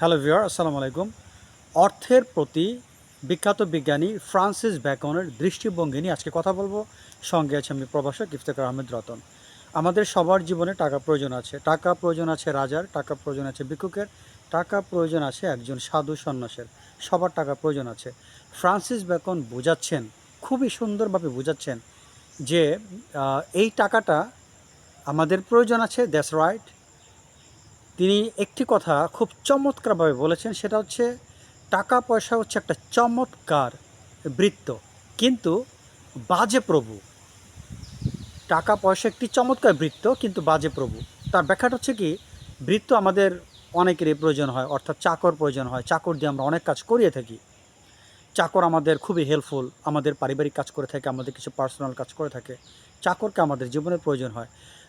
Hello viewer আসসালামু আলাইকুম অর্থের প্রতি বিখ্যাত বিজ্ঞানী ফ্রান্সিস ব্যাকনের দৃষ্টিভঙ্গি নিয়ে আজকে কথা বলব। সঙ্গে আছে আমি প্রভাষক ইফতেখার আহমেদ রতন। আমাদের সবার জীবনে টাকা প্রয়োজন আছে। টাকা প্রয়োজন আছে রাজার, টাকা প্রয়োজন আছে ভিক্ষুকের, টাকা প্রয়োজন আছে একজন সাধু সন্ন্যাসের। সবার টাকা প্রয়োজন আছে। ফ্রান্সিস ব্যাকন বোঝাচ্ছেন, খুবই সুন্দরভাবে বোঝাচ্ছেন যে এই টাকাটা আমাদের প্রয়োজন আছে দ্যাটস রাইট তিনি একটি কথা খুব চমৎকারভাবে বলেছেন, সেটা হচ্ছে টাকা পয়সা হচ্ছে একটা চমৎকার বৃত্ত। কিন্তু বাজে প্রভু টাকা পয়সা একটি চমৎকার বৃত্ত, কিন্তু বাজে প্রভু। তার ব্যাখ্যাটা হচ্ছে কি, বৃত্ত আমাদের অনেকেরই প্রয়োজন হয়, অর্থাৎ চাকর প্রয়োজন হয়। চাকর দিয়ে আমরা অনেক কাজ করিয়ে থাকি। চাকর আমাদের খুবই হেল্পফুল আমাদের পারিবারিক কাজ করে থাকে, আমাদের কিছু পার্সোনাল কাজ করে থাকে। চাকরকে আমাদের জীবনে প্রয়োজন হয়।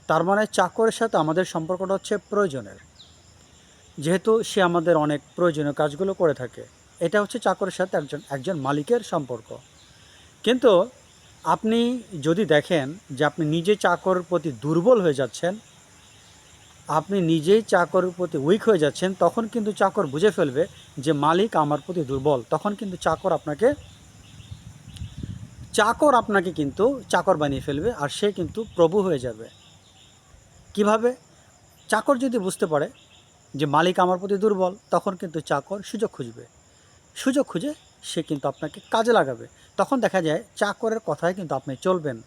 তার মানে চাকরের সাথে আমাদের সম্পর্কটা হচ্ছে প্রয়োজনের। যেহেতু সে আমাদের অনেক প্রয়োজনীয় কাজগুলো করে থাকে। এটা হচ্ছে চাকরের সাথে একজন একজন মালিকের সম্পর্ক। কিন্তু আপনি যদি দেখেন যে আপনি নিজে চাকরের প্রতি দুর্বল হয়ে যাচ্ছেন, আপনি নিজেই চাকরের প্রতি উইক হয়ে যাচ্ছেন, তখন কিন্তু চাকর বুঝে ফেলবে যে মালিক আমার প্রতি দুর্বল। তখন কিন্তু চাকর আপনাকে চাকর আপনাকে কিন্তু চাকর বানিয়ে ফেলবে আর সে কিন্তু প্রভু হয়ে যাবে। কীভাবে? চাকর যদি বুঝতে পারে যে মালিক আমার প্রতি দুর্বল, তখন কিন্তু চাকর সুযোগ খুঁজবে। সুযোগ খুঁজে সে কিন্তু আপনাকে কাজে লাগাবে। তখন দেখা যায় চাকরের কথায় কিন্তু আপনি চলবেন।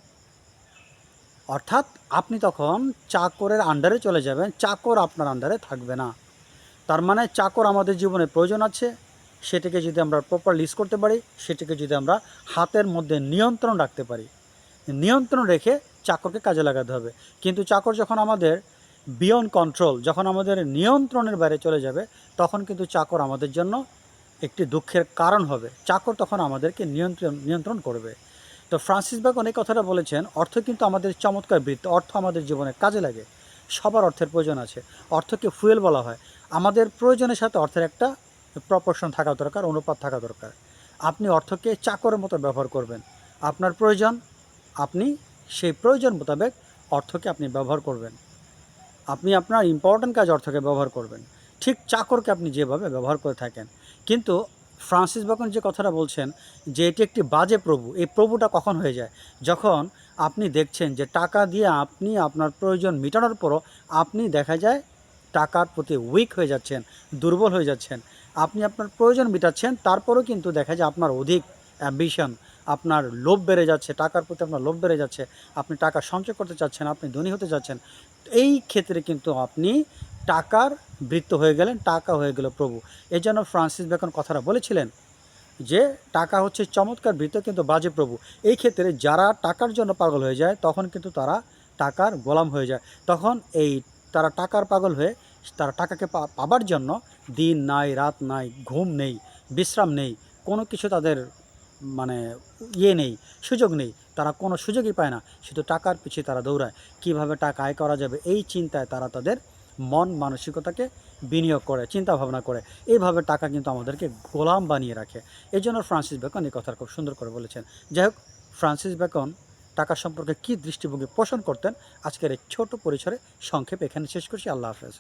অর্থাৎ আপনি তখন চাকরের আন্ডারে চলে যাবেন, চাকর আপনার আন্ডারে থাকবে না। তার মানে চাকর আমাদের জীবনে প্রয়োজন আছে। সেটিকে যদি আমরা প্রপার লিস্ট করতে পারি, সেটাকে যদি আমরা হাতের মধ্যে নিয়ন্ত্রণ রাখতে পারি। নিয়ন্ত্রণ রেখে চাকরকে কাজে লাগাতে হবে। কিন্তু চাকর যখন আমাদের বিয়ন্ড কন্ট্রোল যখন আমাদের নিয়ন্ত্রণের বাইরে চলে যাবে, তখন কিন্তু চাকর আমাদের জন্য একটি দুঃখের কারণ হবে। চাকর তখন আমাদেরকে নিয়ন্ত্রণ নিয়ন্ত্রণ করবে। তো ফ্রান্সিস ব্যাকন এই কথাটা বলেছেন, অর্থ কিন্তু আমাদের চমৎকার বৃত্ত, অর্থ আমাদের জীবনে কাজে লাগে। সবার অর্থের প্রয়োজন আছে। অর্থকে ফুয়েল বলা হয়। আমাদের প্রয়োজনের সাথে অর্থের একটা প্রপোর্শন থাকা দরকার, অনুপাত থাকা দরকার। আপনি অর্থকে চাকরের মতো ব্যবহার করবেন। আপনার প্রয়োজন, আপনি সেই প্রয়োজন মোতাবেক অর্থকে আপনি ব্যবহার করবেন। আপনি আপনার ইম্পর্ট্যান্ট কাজ অর্থকে ব্যবহার করবেন। ঠিক চাকরকে আপনি যেভাবে ব্যবহার করে থাকেন। কিন্তু ফ্রান্সিস বাকন যে কথাটা বলছেন যে এটি একটি বাজে প্রভু, এই প্রভুটা কখন হয়ে যায়? যখন আপনি দেখছেন যে টাকা দিয়ে আপনি আপনার প্রয়োজন মেটানোর পরও আপনি দেখা যায় টাকার প্রতি উইক হয়ে যাচ্ছেন, দুর্বল হয়ে যাচ্ছেন। আপনি আপনার প্রয়োজন মেটাচ্ছেন, তারপরেও কিন্তু দেখা যায় আপনার অধিক অ্যাম্বিশন আপনার লোভ বেড়ে যাচ্ছে, টাকার প্রতি আপনার লোভ বেড়ে যাচ্ছে, আপনি টাকা সঞ্চয় করতে চাচ্ছেন, আপনি ধনী হতে চাচ্ছেন, এই ক্ষেত্রে কিন্তু আপনি টাকার বৃত্ত হয়ে গেলেন, টাকা হয়ে গেল প্রভু। এই জন্য ফ্রান্সিস বেকন কথাটা বলেছিলেন যে, টাকা হচ্ছে চমৎকার বৃত্ত কিন্তু বাজে প্রভু। এই ক্ষেত্রে যারা টাকার জন্য পাগল হয়ে যায়, তখন কিন্তু তারা টাকার গোলাম হয়ে যায়। তখন এই তারা টাকার পাগল হয়ে তারা টাকাকে পাবার জন্য দিন নাই, রাত নাই, ঘুম নেই, বিশ্রাম নেই, কোনো কিছু তাদের মানে ইয়ে নেই, সুযোগ নেই। তারা কোনো সুযোগই পায় না। শুধু টাকার পিছিয়ে তারা দৌড়ায়। কীভাবে টাকা আয় করা যাবে এই চিন্তায় তারা তাদের মন মানসিকতাকে বিনিয়োগ করে চিন্তা ভাবনা করে। এইভাবে টাকা কিন্তু আমাদেরকে গোলাম বানিয়ে রাখে। এই জন্য ফ্রান্সিস বেকন এই কথা খুব সুন্দর করে বলেছেন। যাই হোক, ফ্রান্সিস বেকন টাকা সম্পর্কে কী দৃষ্টিভঙ্গি পোষণ করতেন, আজকের এই ছোট পরিসরে সংক্ষেপ এখানে শেষ করছি। আল্লাহ হাফেজ।